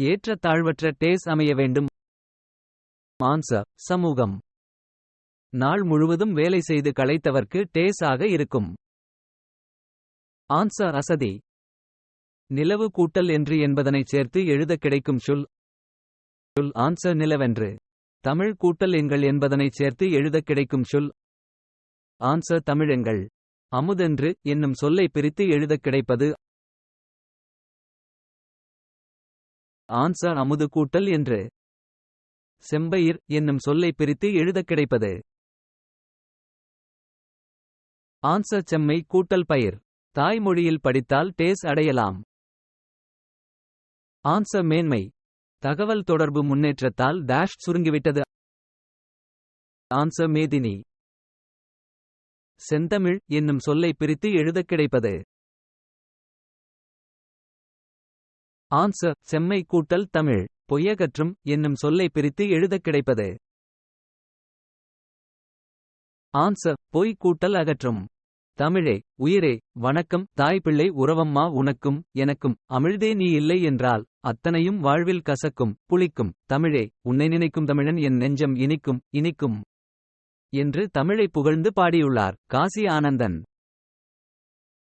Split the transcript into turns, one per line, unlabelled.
ஏற்ற தாழ்வற்ற டேஸ் அமைய வேண்டும். ஆன்சர் சமூகம். நாள் முழுவதும் வேலை செய்து களைத்தவர்க்கு டேஸ் ஆக இருக்கும். ஆன்சர் அசதி. நிலவு கூட்டல் என்று என்பதனைச் சேர்த்து எழுதக் கிடைக்கும் சொல். சொல் ஆன்சர் நிலவென்று. தமிழ் கூட்டல் எங்கள் என்பதனைச் சேர்த்து எழுதக் கிடைக்கும் சொல். ஆன்சர் தமிழெங்கள் அமுதென்று என்னும் சொல்லை பிரித்து எழுதக் கிடைப்பது ஆன்சர் அமுது கூட்டல் என்று. செம்பயிர் என்னும் சொல்லை பிரித்து எழுதக் கிடைப்பது. ஆன்சர் செம்மை கூட்டல் பயிர். தாய்மொழியில் படித்தால் டேஸ் அடையலாம். ஆன்சர் மேன்மை. தகவல் தொடர்பு முன்னேற்றத்தால் டேஷ் சுருங்கிவிட்டது. ஆன்சர் மேதினி. செந்தமிழ் என்னும் சொல்லை பிரித்து எழுதக் கிடைப்பது. ஆன்சர் செம்மை கூட்டல் தமிழ் பொய்யகற்றும் என்னும் சொல்லை பிரித்து எழுதக் கிடைப்பது. ஆன்சர் பொய் கூட்டல் அகற்றும். தமிழே உயிரே வணக்கம் தாய்பிள்ளை உறவம்மா உனக்கும் எனக்கும் அமிழ்தே நீ இல்லை என்றால் அத்தனையும் வாழ்வில் கசக்கும் புளிக்கும். தமிழே உன்னை நினைக்கும் தமிழன் என் நெஞ்சம் இனிக்கும் இனிக்கும். என்று தமிழை புகழ்ந்து பாடியுள்ளார் காசி ஆனந்தன்.